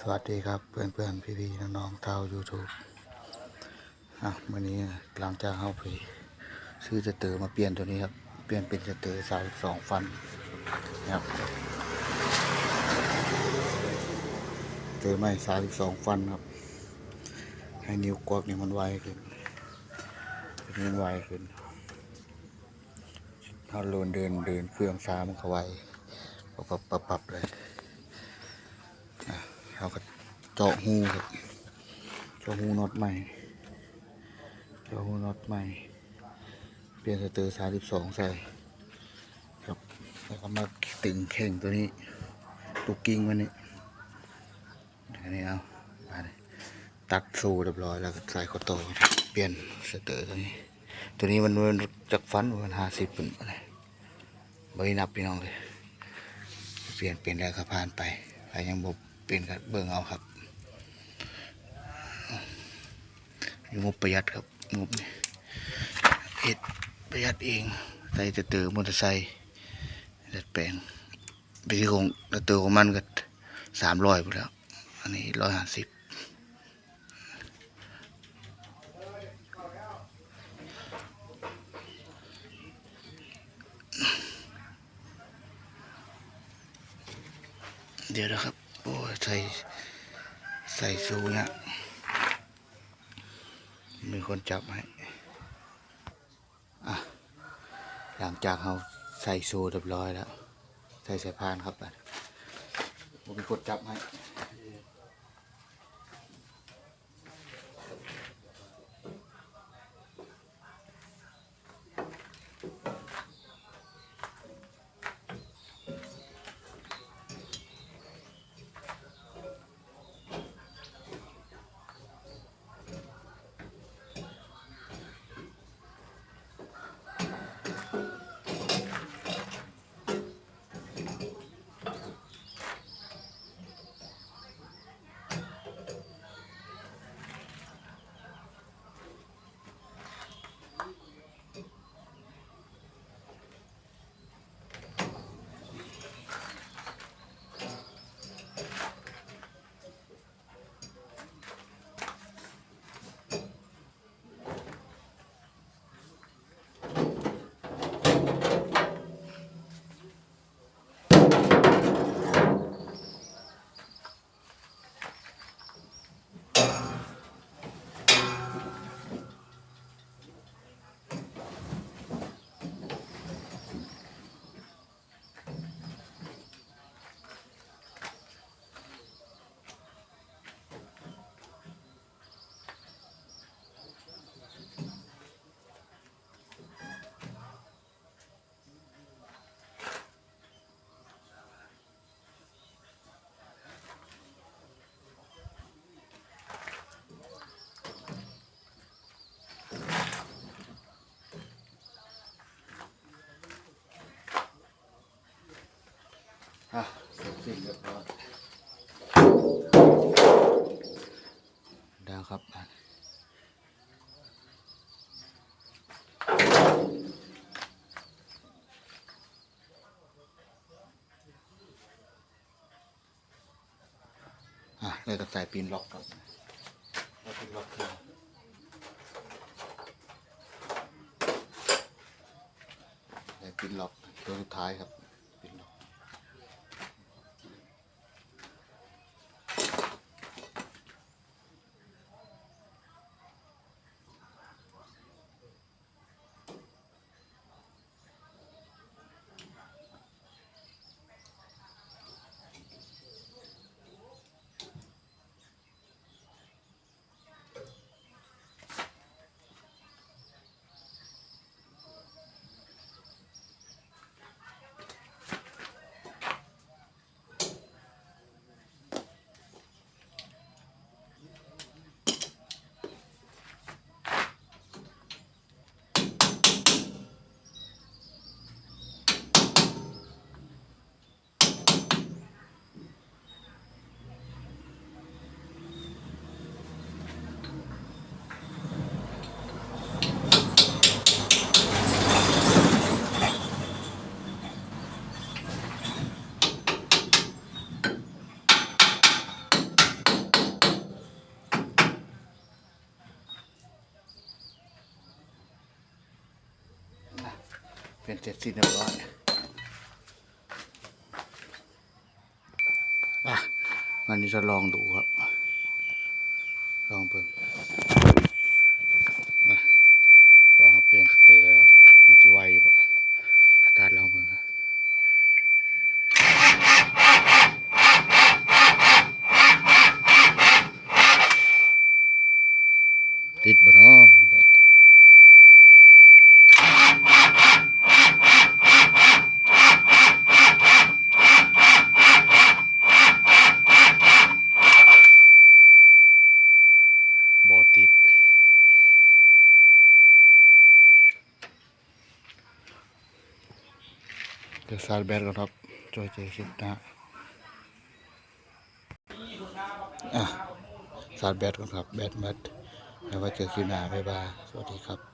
สวัสดีครับเพื่อนเพื่อนพี่พี่ๆน้องๆชาวยูทูบอะวันนี้หลังจากเข้าไปซื้อสเตอร์มาเปลี่ยนตัวนี้ครับ เปลี่ยนเป็นสเตอร์สายสองฟันนะครับเจอไม่สายสองฟันครับ ให้นิ้วกวักนี่มันไวขึ้นมันไวขึ้นถ้าโลนเดินเดินเครื่องช้ามันก็ไวปับปับปับปับเลย เราก็เจาะหูครับเจาะหูน็อตใหม่เจาะหูน็อตใหม่ เปลี่ยนสเตอร์สามสิบสองใส่ครับแล้วก็มาตึงเข่งตัวนี้ลูกกิ้งมันนี่อันนี้เอามาเลยตัดสูเรียบร้อยแล้วก็ใส่ข้อต่อเปลี่ยนสเตอร์ตัวนี้ ตัวนี้มันมันจากฟันมันห้าสิบเป็นอะไรไม่นับพี่น้องเลย เปลี่ยนเปลี่ยนแล้วก็ผ่านไปใครยังบบ เปลี่ยนก็เบิ่งเอาครับงบประหยัดครับงบนี่เอ็ดประหยัดเองใส่จะเตอมอเตอร์ไซค์ดัดแปลงไปที่ของดัดเตอของมันก็สามร้อยไปแล้ว อันนี้ร้อยห้าสิบเดี๋ยวนะครับ ใส่ใส่ซูเนี่ยมีคนจับให้อะหลังจากเราใส่ซูเรียบร้อยแล้ว ใส่สายพานครับผมมีคนจับให้ อะเสร็จสิ้นเรียบร้อยแล้วครับอะอะแล้วก็ใส่ปีนล็อกครับแล้วปีนล็อกเครื่องใส่ปีนล็อกตัวสุดท้ายครับ เปลี่ยนเสร็จสิ้นเรียบร้อยอะวันนี้จะลองดูครับ ลองเบิ่งนะว่าเปลี่ยนสเตอร์แล้ว มันจะไวอยู่ปะสตาร์ทลองเบิ่งครับติดบ่เนาะแบตบ่ติด เดี๋ยวสาร์ทแบตก่อนครับจอยเจอคลิปหนะอะสาร์ทแบดก่อนครับ แบตหมัดแล้วไว้เจอคิวหนาบ๊ายบายสวัสดีครับ